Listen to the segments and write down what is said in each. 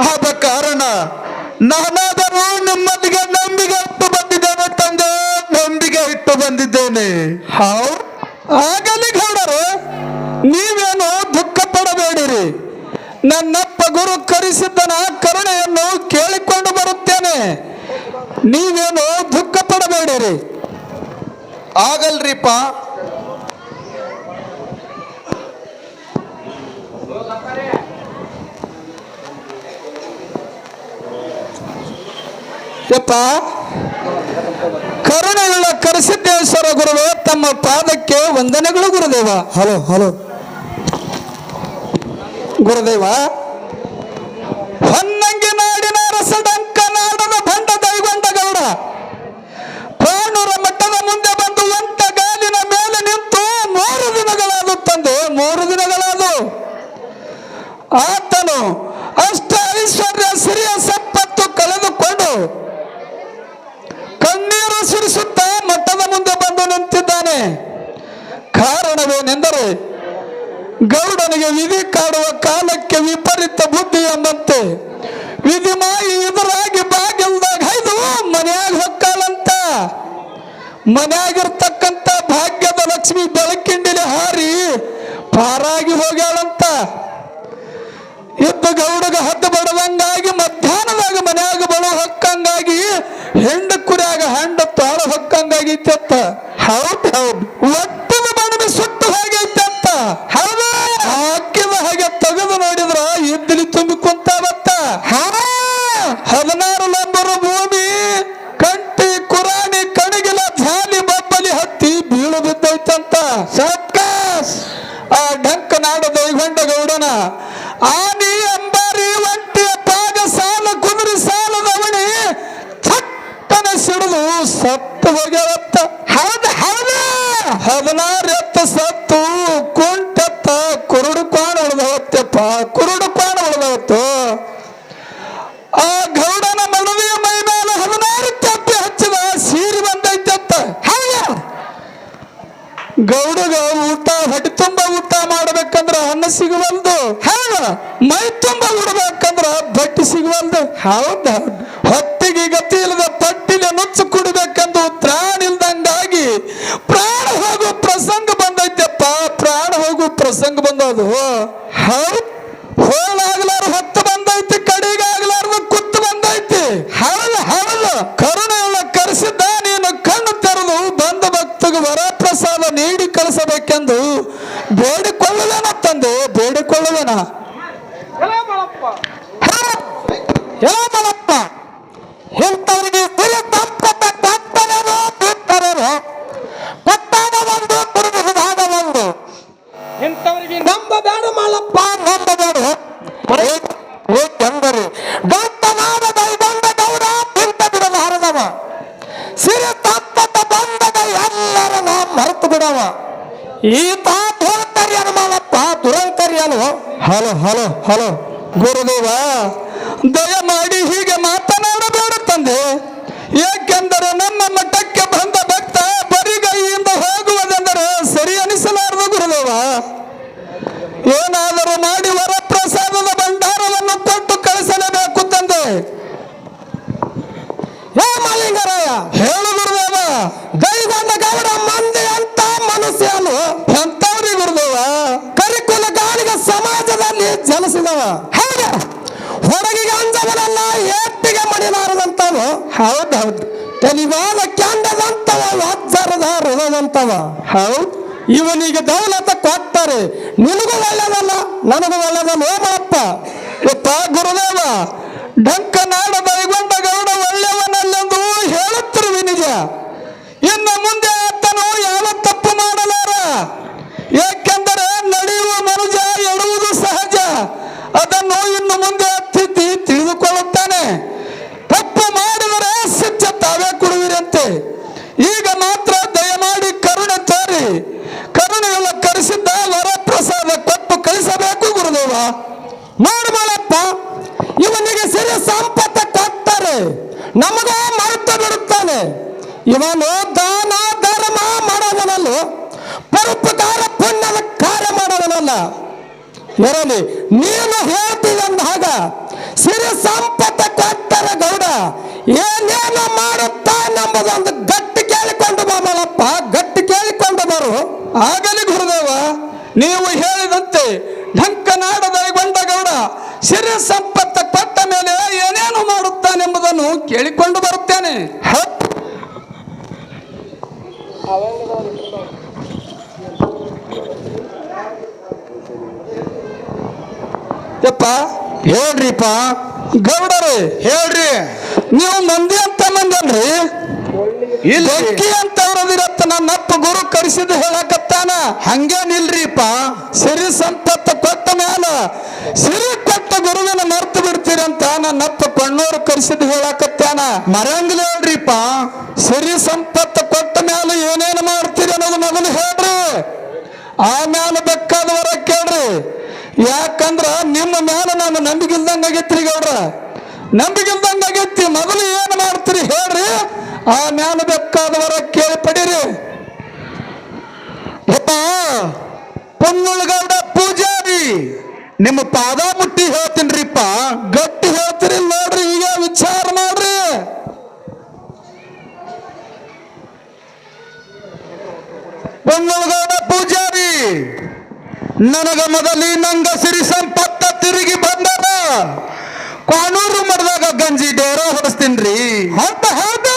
ಆದ ಕಾರಣ ನಾನಾದರೂ ನಿಮ್ಮಲ್ಲಿಗೆ ನಂಬಿಗೆ ಇಟ್ಟು ಬಂದಿದ್ದೇನೆ ತಂದೆ. ನಂಬಿಗೆ ಇಟ್ಟು ಬಂದಿದ್ದೇನೆ. ಹೌ? ಆಗಲಿ ಗೌಡರು ನೀವೇನು ದುಃಖ ಪಡಬೇಡಿರಿ. ನನ್ನಪ್ಪ ಗುರು ಕರೆಸಿದ್ದನ ಕರುಣೆಯನ್ನು ಕೇಳಿಕೊಂಡು ಬರುತ್ತೇನೆ. ನೀವೇನು ದುಃಖ ಪಡಬೇಡಿರಿ. ಆಗಲ್ರಿಪ್ಪ. ಯಪ್ಪ ಕರುಣೆಯುಳ್ಳ ಕರಸಿದ್ದೇಶ್ವರ ಗುರುವೆ ತಮ್ಮ ಪಾದಕ್ಕೆ ವಂದನೆಗಳು ಗುರುದೇವ. Hello hello. ಗುರುದೇವ ಕಾರಣವೇನೆಂದರೆ ಗೌಡನಿಗೆ ವಿಧಿ ಕಾಡುವ ಕಾಲಕ್ಕೆ ವಿಪರೀತ ಬುದ್ಧಿ ಎಂಬಂತೆ ವಿಧಿ ಮಾಯಿ ಎದುರಾಗಿ ಬಾಗಿಲ್ದಾಗ ಹೈದು ಮನೆಯಾಗ ಹೊಕ್ಕಾಲಂತ. ಮನೆಯಾಗಿರ್ತಕ್ಕಂತ ಭಾಗ್ಯದ ಲಕ್ಷ್ಮಿ ಬೆಳಕಿಂಡಿಲಿ ಹಾರಿ ಪಾರಾಗಿ ಹೋಗ್ಯಾಳಂತ. ಇದ್ದು ಗೌಡಗ ಹದ್ದು ಬಡದಂಗಾಗಿ ಮಧ್ಯಾಹ್ನದಾಗ ಮನೆಯಾಗ ಬಳು ಹೊಕ್ಕಂಗಾಗಿ ಹೆಂಡ ಕುರಿಯಾಗ ಹೆಂಡ ತಾಳ ಹೊಕ್ಕಂಗಾಗಿತ್ತ. ಹೌದ್ ಹೌದ್. ಒಟ್ಟದ ಹದಿನಾರು ಲಂಬರು ಭೂಮಿ ಕಂಟಿ ಕುರಾಣಿ ಕಣಗಿಲ ಜಾಲಿ ಬಬ್ಬಲಿ ಹತ್ತಿ ಬೀಳು ಬಿದ್ದೈತಂತ. ಸತ್ಕಾಸ್! ಆ ಢಂಕ ನಾಡ ದೈಗೊಂಡ ಗೌಡನ. ಆನಿ ಅಂಬಾರಿ ಒಂಟಿಯ ಪಾಗ ಸಾಲ ಗುಮರಿ ಸಾಲದವಣಿ ಥಟ್ಟನ ಸಿಡಿದು ಸತ್ತು ಹೋಗ್ಯಾವತ್ತ ಹೌದ ಹೌದ! ಹದಿನಾರು ಸಿಗವಲ್ದು ಹೌದ. ಮೈ ತುಂಬ ಉಡ್ಬೇಕಂದ್ರ ಬಟ್ಟೆ ಸಿಗವಲ್ದು ಹೌದ. ಹೊತ್ತಿಗೆ ಗತಿ ಇಲ್ಲದ ಪಟ್ಟಿನ ನುಚ್ಚು ಕುಡಿಬೇಕಂದು ತ್ರಾಣ ಇಲ್ದಂಗಾಗಿ ಪ್ರಾಣ ಹೋಗೋ ಪ್ರಸಂಗ ಬಂದೈತೆಪ್ಪ. ಪ್ರಾಣ ಹೋಗು ಪ್ರಸಂಗ ಬಂದದು. ಹೌದು. ಹೋಳಾಗ್ಲಾರ ಹೊತ್ತು ಬಂದೈತಿ ಕಡಿಗಾಗ್ಲಾರ ಕುತ್ತು ಬಂದೈತಿ. ಹೌದು ಹೌದು. ಎಲ್ಲ ಕರೆಸಿದ್ದ ನೀನು ಕಣ್ಣು ತೆರೆದು ಬಂದ ಭಕ್ತಗೆ ವರಪ್ರಸಾದ ನೀಡಿ ಕಳಿಸಬೇಕೆಂದು ಬೇಡಿಕೊಳ್ಳುವೇನ ತಂದೆ ಬೇಡಿಕೊಳ್ಳುವನ? ಇಂಥವ್ರಿಗೆ ಸಮಾಜದಲ್ಲಿ ಜಲಸಿದವ ಹೌದು. ಹೊರಗಿಗೆ ಅಂಜವನಲ್ಲ ಏಟಿಗೆ ಮಡಿಲಾರದಂತವ. ಹೌದು ತಲಿವಾದ ಕ್ಯಾಂಡದಂತವ ವಜ್ರದ ಹೃದಯದಂತವ. ಹೌದು. ಇವನಿಗೆ ದೌಲತ ಕೊಟ್ಟರೆ ನಿನಗೂ ಒಳ್ಳೆದಲ್ಲ ನನಗೂ ಒಳ್ಳೆದಲ್ಲ ಓಮಪ್ಪ ಯಪ್ಪ ಗುರುದೇವ ಡಂಕ ನಾಡ ಬೈಗೊಂಡ ಗೌಡ ಒಳ್ಳೆಯವನಲ್ಲೆಂದು ಹೇಳುತ್ತಿರುವ ನಿಜ. ಇನ್ನು ಮುಂದೆ ಆತನು ಯಾವ ತಪ್ಪು ಮಾಡಲಾರ ಏಕೆಂದರೆ ನಡೆಯುವ ಮನುಜ ಎಡುವುದು ಸಹಜ ಅದನ್ನು ಇನ್ನು ಮುಂದೆ ಅತಿಥಿ ತಿಳಿದುಕೊಳ್ಳುತ್ತಾನೆ ತಪ್ಪು ಮಾಡಿದರೆ ಶಿಕ್ಷೆ ತಾವೇ ಕೊಡುವಿರಂತೆ ಈಗ ಮಾತ್ರ ದಯಮಾಡಿ ಕರುಣೆ ತೋರಿ ಕರುಣೆಯುಳ್ಳ ಕರೆಸಿದ್ದ ವರಪ್ರಸಾದ ಕೊಟ್ಟು ಕಳಿಸಬೇಕು ಗುರುದೇವ ನೋಡ್ಬೇಳಪ್ಪ ಇವನಿಗೆ ಸಿರಿ ಸಂಪತ್ತ ಕೊಟ್ಟರೆ ನಮಗೂ ಮರೆತು ಬಿಡುತ್ತಾನೆ. ಇವನು ದಾನ, ಧರ್ಮ ಮಾಡೋದನಲ್ಲ. ಪರೋಪಕಾರ ಪುಣ್ಯದ ಕಾರ್ಯ ಮಾಡೋದನಲ್ಲ. ಇರಲಿ ನೀನು ಹೇಳ್ತೀವಂದಾಗ ಸಿರಿ ಸಂಪತ್ತ ಕೊಟ್ಟರ ಗೌಡ, ಏನೇನು ಮಾಡುತ್ತಾನೆಂಬುದೊಂದು ಗಟ್ಟಿ ಕೇಳಿಕೊಂಡು ಬಾಮಲಪ್ಪ ಗಟ್ಟಿ ಕೇಳಿಕೊಂಡು ಬರು. ಆಗಲಿ ಗುರುದೇವ, ನೀವು ಹೇಳಿದಂತೆ ಢಂಕನಾಡದ ಗೊಂಡ ಗೌಡ, ಸಿರಿ ಏನೇನು ಮಾಡುತ್ತಾನೆಂಬುದನ್ನು ಕೇಳಿಕೊಂಡು ಬರುತ್ತೇನೆ. ಯಪ್ಪ ಹೇಳ್ರಿಪ್ಪ. ಗೌಡರೇ ಹೇಳ್ರಿ. ನೀವು ಮಂದಿ ಅಂತ ಮಂದಿ ಇಲ್ಲ ಅಂತ ಅವ್ರದಿರತ್ತ ನನ್ನಪ್ಪ ಗುರು ಕರೆಸಿದ್ದು ಹೇಳಕತ್ತಾನ. ಹಂಗೇನಿಲ್ರಿಪ್ಪ. ಸಿರಿ ಸಂಪತ್ತ ಕೊಟ್ಟ ಮ್ಯಾಲ ಸಿರಿ ನನ್ನಪ್ಪ ಕರ್ಸಿದ್ ಹೇಳಾಕತ್ಯಾನ? ಮರಂಗಿಲ್ಲ ಸರಿ ಸಿರಿ ಸಂಪತ್ತ ಕೊಟ್ಟ ಮ್ಯಾಲ ಏನೇನು ಮಾಡ್ತೀರಿ ಅನ್ನೋದು ಮೊದಲು ಹೇಳ್ರಿ. ಆಮ್ಯಾಲ ಬೇಕಾದವರ ಕೇಳ್ರಿ. ಯಾಕಂದ್ರ ನಿಮ್ಮ ಮ್ಯಾಲ ನಾನು ನಂಬಿಗಿಲ್ದಂಗ ಆಗೈತ್ರಿ ಗೌಡ್ರ. ನಂಬಿಗಿಲ್ದಂಗ ಆಗೈತಿ ಮೊದಲು ಏನು ಮಾಡ್ತೀರಿ ಹೇಳ್ರಿ. ಮ್ಯಾಲ ಬೇಕಾದವರ ಕೇಳಿ ಪಡೀರಿ. ಪೊನ್ನುಳಗೌಡ ಪೂಜಾರಿ, ನಿಮ್ಮ ಪಾದ ಮುಟ್ಟಿ ಹೇಳ್ತೀನ್ರಿಪ್ಪ. ಗಟ್ಟಿ ನನಗ ಮೊದಲಿ ನಂಗ ಸಿರಿ ಸಂಪತ್ತ ತಿರುಗಿ ಬಂದದ. ಕಾನೂರು ಮರದಾಗ ಗಂಜಿ ಡೇರ ಹೊಡಿಸ್ತೀನ್ರಿ. ಅಂತ ಹೌದ.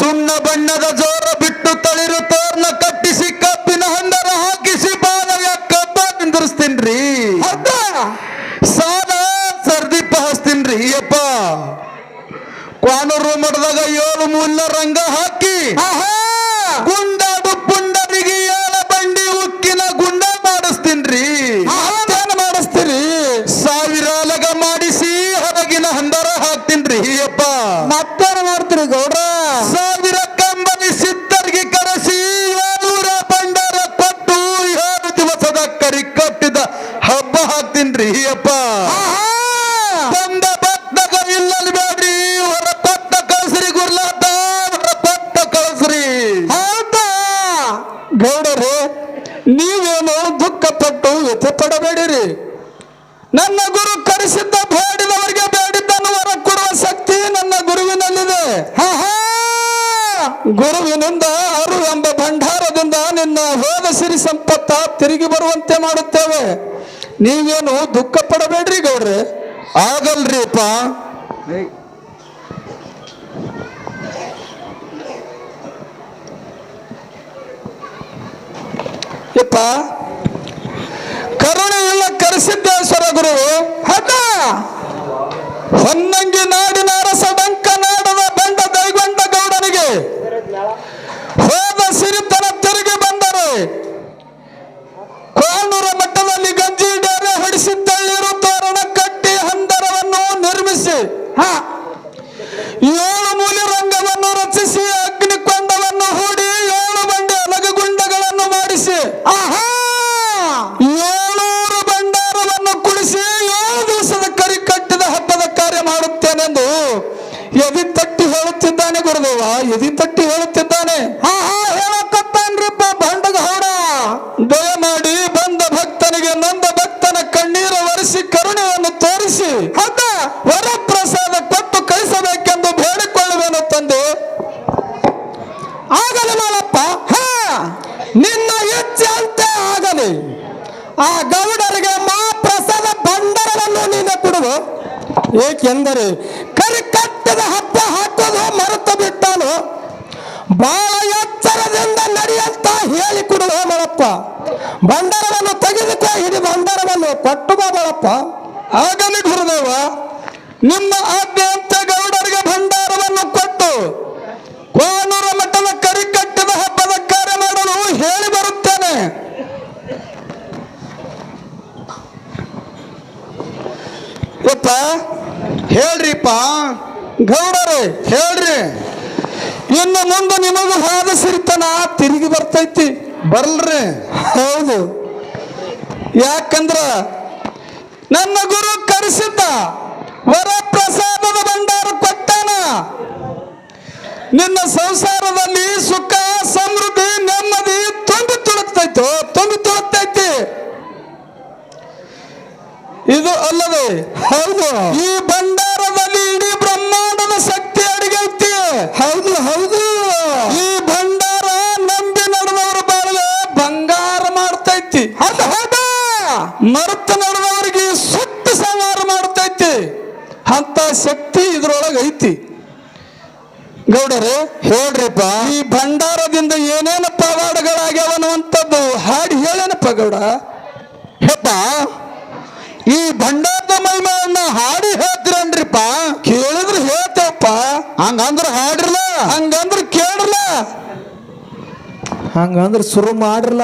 ಸುಣ್ಣ ಬಣ್ಣದ ಜೋರ ಬಿಟ್ಟು ತಳಿರು ತೋರ್ನ ಕಟ್ಟಿಸಿ ಕಬ್ಬಿನ ಹಂದರ ಹಾಕಿಸಿ ಬಾಲಯ ಕಬ್ಬ ನಿಂದಿರಿಸ್ತೀನ್ರಿ. ಹೌದ. ಸಾಲ ಸರ್ದಿಪ್ಪ ಹಚ್ತೀನ್ರಿ ಅಪ್ಪ ಕಾನೂರು ಮಠದಾಗ ಏಳು ಮೂಲ ರಂಗ ಹಾಕಿ ಆಹಾ ಗುಂಡಾಡು ಪುಂಡರಿಗೆ ಏಳ ಬಂಡಿ ಉಕ್ಕಿನ ಗುಂಡ ಮಾಡಿಸ್ತೀನ್ರಿ ಮತ್ತೇನು ಮಾಡಿಸ್ತೀರಿ ಸಾವಿರ ಲಗ ಮಾಡಿಸಿ ಹೊರಗಿನ ಹಂದರ ಹಾಕ್ತೀನ್ರಿ ಅಪ್ಪ ಮತ್ತೇನು ಮಾಡ್ತೀರಿ ಗೌಡ್ರ ಸಾವಿರ ಕಂಬನಿ ಸಿದ್ಧರಿಗೆ ಕರೆಸಿ ಏಳೂರ ಬಂಡಾರ ಕೊಟ್ಟು ಏಳು ದಿವಸದ ಕರಿ ಕಟ್ಟಿದ ಹಬ್ಬ ಹಾಕ್ತೀನ್ರಿ ಅಪ್ಪ ಆಹಾ ಬಂದ ಭಕ್ತಗ ಇಲ್ಲಲ್ಲಿ ಬೇಡ್ರಿ ಹೊರ ಕೊಟ್ಟ ಕಳ್ಸ್ರಿ ಗುರ್ಲಾಟ ಹೊರ ಕೊಟ್ಟ ಕಳ್ಸ್ರಿ ಹೌದಾ ಗೌಡರೇ ನೀವೇನು ದುಃಖಪಟ್ಟು ವ್ಯಥೆ ಪಡಬೇಡಿರಿ ನನ್ನ ಗುರು ಕರೆಸಿದ್ದ ಬೇಡಿದವರಿಗೆ ಬೇಡಿದ್ದನ್ನು ವರ ಕೊಡುವ ಶಕ್ತಿ ನನ್ನ ಗುರುವಿನಲ್ಲಿದೆ ಆಹಾ! ಗುರುವಿನಿಂದ ಅರು ಎಂಬ ಭಂಡಾರದಿಂದ ನಿನ್ನ ಹೋದ ಸಿರಿ ಸಂಪತ್ತ ತಿರುಗಿ ಬರುವಂತೆ ಮಾಡುತ್ತೇವೆ. ನೀವೇನು ದುಃಖ ಪಡಬೇಡ್ರಿ ಗೌಡ್ರೆ? ಆಗಲ್ರಿಪ್ಪ. ಯಪ್ಪ, ಕರುಣೆ ಕರೆಸಿದ್ದೇಶ್ವರ ಗುರು ಹದ ಹೊನ್ನಂಗಿ ನಾಡಿನ ಅರಸ ಡಂಕ ನಾಡದ ಬಂಡ ದೈಗೊಂಡ ಗೌಡನಿಗೆ ಹೋದ ಸಿರಿತನ ತಿರುಗಿ ಬಂದರೆ ಕೋಣೂರ ಮಟ್ಟದಲ್ಲಿ ಗಂಜಿ ಡೇರೆ ಹೊಡಿಸಿದ್ದಳ್ಳಿರು ತೋರಣ ಕಟ್ಟಿ ಹಂದರವನ್ನು ನಿರ್ಮಿಸಿ ಹಾ ಏಳು ಮೂಲಿ ರಂಗವನ್ನು ರಚಿಸಿ ಅಗ್ನಿಕೊಂಡವನ್ನು ಹೂಡಿ ಏಳು ಬಂಡೆ ಅಲಗಗುಂಡಗಳನ್ನು ಮಾಡಿಸಿ ಆಹಾ ಏಳೂರು ಭಂಡಾರವನ್ನು ಕುಡಿಸಿ ಏಳು ದಿವಸದ ಕರಿ ಕಟ್ಟಿದ ಹಬ್ಬದ ಕಾರ್ಯ ಮಾಡುತ್ತೇನೆಂದು ಎದಿ ತಟ್ಟಿ ಹೇಳುತ್ತಿದ್ದಾನೆ ಗುರುದೇವ ಎದಿ ತಟ್ಟಿ ಹೇಳುತ್ತಿದ್ದಾನೆ ಹೇಳಕತ್ತಾನ್ರಿಪ್ಪ ಬಂಡಗ ಹೊಡ ದಯಮಾಡಿ ಬಂದ ಭಕ್ತನಿಗೆ ನೊಂದ ಭಕ್ತನ ಕಣ್ಣೀರ ಒರೆಸಿ ಕರುಣೆಯನ್ನು ತೋರಿಸಿ ಹೌದ ವರಪ್ರಸಾದ ಕೊಟ್ಟು ಕಳಿಸಬೇಕೆಂದು ಬೇಡಿಕೊಳ್ಳುವೆನು ತಂದೆ ಆಗಲಿ ಮಾಲಪ್ಪ ಹಾ ನಿನ್ನ ಇಚ್ಛೆ ಅಂತೆ ಆಗಲಿ ಆ ಗೌಡರಿಗೆ ಮಾ ಪ್ರಸಾದ ಭಂಡಾರವನ್ನು ನೀನೆ ಏಕೆಂದರೆ ಕರಿ ಕಟ್ಟದ ಹಬ್ಬ ಹಾಕೋದು ಮರೆತು ಬಿಟ್ಟನು? ಬಹಳ ಎಚ್ಚರದಿಂದ ನಡೆಯಂತ ಹೇಳಿ ಕೊಡುವ ಮರಪ್ಪ ಭಂಡಾರವನ್ನು ತೆಗೆದುಕೋ ಹಿಡಿ ಭಂಡಾರವನ್ನು ಕೊಟ್ಟು ಬಾ ಮಳಪ್ಪ? ಆಗಲಿ ಗುರುದೇವ, ನಿಮ್ಮ ಆದ್ಯಂತ ಗೌಡರಿಗೆ ಭಂಡಾರವನ್ನು ಕೊಟ್ಟು ಕೋನೂರ ಮಠದ ಕರಿ ಕಟ್ಟಿದ ಹಬ್ಬದ ಕಾರ್ಯ ಮಾಡಲು ಹೇಳಿ ಬರುತ್ತೇನೆ ಯಪ್ಪ ಗೌಡರೇ, ಹೇಳ್ರಿ. ಇನ್ನು ಮುಂದೆ ನಿಮಗೂ ಹಾದ ಸಿರಿತನ ತಿರುಗಿ ಬರ್ತೈತಿ. ಬರ್ಲ್ರಿ. ಹೌದು. ಯಾಕಂದ್ರ ನನ್ನ ಗುರು ಕರೆಸಿದ್ದ ವರಪ್ರಸಾದದ ಭಂಡಾರ ಕೊಟ್ಟಾನ. ನಿನ್ನ ಸಂಸಾರದಲ್ಲಿ ಸುಖ, ಸಮೃದ್ಧಿ, ನೆಮ್ಮದಿ ತುಂಬಿ ತುಳುಕ್ತೈತೋ, ತುಂಬಿ ತುಳುಕ್ತೈತಿ. ಇದು ಅಲ್ಲದೆ, ಹೌದು, ಈ ಅಂತ ಶಕ್ತಿ ಇದ್ರೊಳಗೆ ಐತಿ. ಗೌಡರೇ ಹೇಳ್ರಿಪ್ಪ. ಈ ಭಂಡಾರದಿಂದ ಏನೇನು ಪವಾಡಗಳಾಗ್ಯಾವ ಅನ್ನುವಂಥದ್ದು ಹಾಡಿ ಹೇಳೇನಪ್ಪ ಗೌಡ? ಹೆಪ್ಪ. ಈ ಭಂಡಾರದ ಮಹಿಮೆಯನ್ನ ಹಾಡಿ ಹೇಳ್ತಿರನ್ರಿಪ್ಪ? ಕೇಳಿದ್ರೆ ಹೇಳ್ತೇವಪ್ಪ. ಹಂಗಂದ್ರೆ ಹಾಡ್ರಲ್ಲ. ಹಂಗಂದ್ರೆ ಕೇಳ್ರಲ್ಲ. ಹಂಗಂದ್ರೆ ಶುರು ಮಾಡ್ರಲ್ಲ.